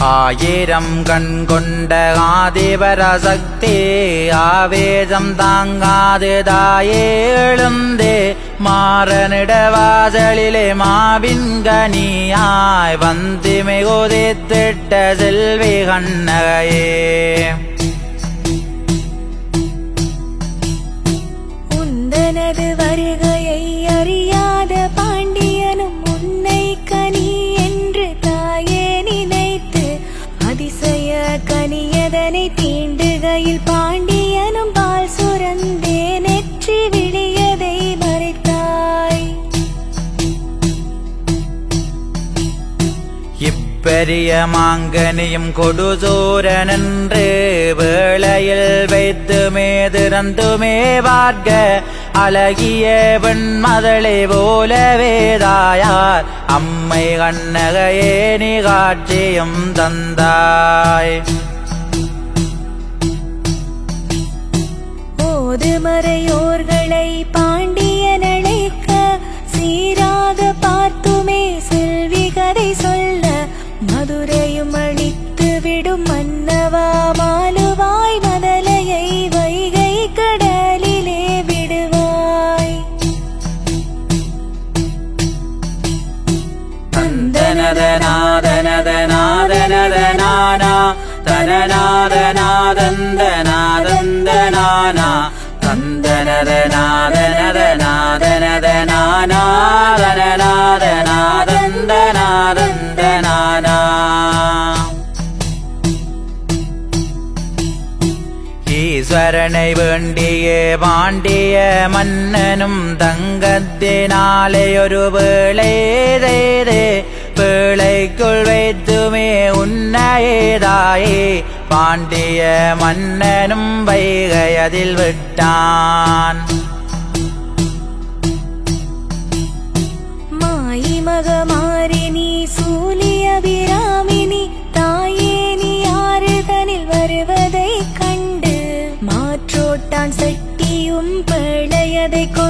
ஆயிரம் கண் கொண்ட ஆதிபரசக்தி ஆவேதம் தாங்காது தாயே எழுந்தே மாறனிட வாசலிலே மாவின்கனியாய் கனியாய் வந்து மிகுதித்திட்ட செல்வி கண்ணகையே. பெரிய மாங்கனியும் கொடுசூரனன்று வேளையில் வைத்து மேதிறந்துமே வார்க்க அழகிய பெண்மதளை போலவேதாயார் அம்மை கண்ணகையே நீ காட்சியும் தந்தாய். ஓதுமறையோர்களை தந்தனதநாதனதநாதனதனானா தனநாதநாதந்தநாதந்தனானா தந்தனதநாதனதநாதனதனானா தனநாதநாதந்தநாதந்தனானா ஈஸ்வரனை வேண்டிய பாண்டிய மன்னனும் தங்கத்தினாலே ஒரு வேளை செய்தே வைத்துமே உன்னையேதாயே. பாண்டிய மன்னனும் வைகை அதில் விட்டான். நீ சூலிய சூலியபிராமினி தாயே நீ ஆறுதனில் வருவதை கண்டு. மாற்றோட்டான் சட்டியும் பழையதை கொண்டு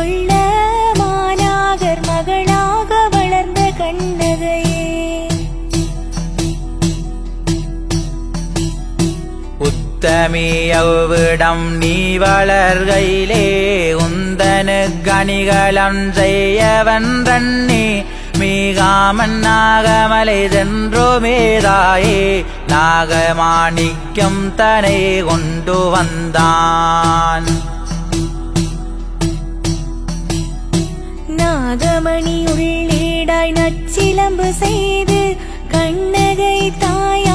உத்தமியவிடம் நீ வளர்கையிலே உந்தனு கணிகளம் செய்யவன்றண்ணி மீகாமன் நாகமலை சென்றோமேதாயே நாகமாணிக்கம் தனை கொண்டு வந்தான். நாகமணி உள்ளீடாய் நச்சிலம்பு செய்து கண்ணகை தான்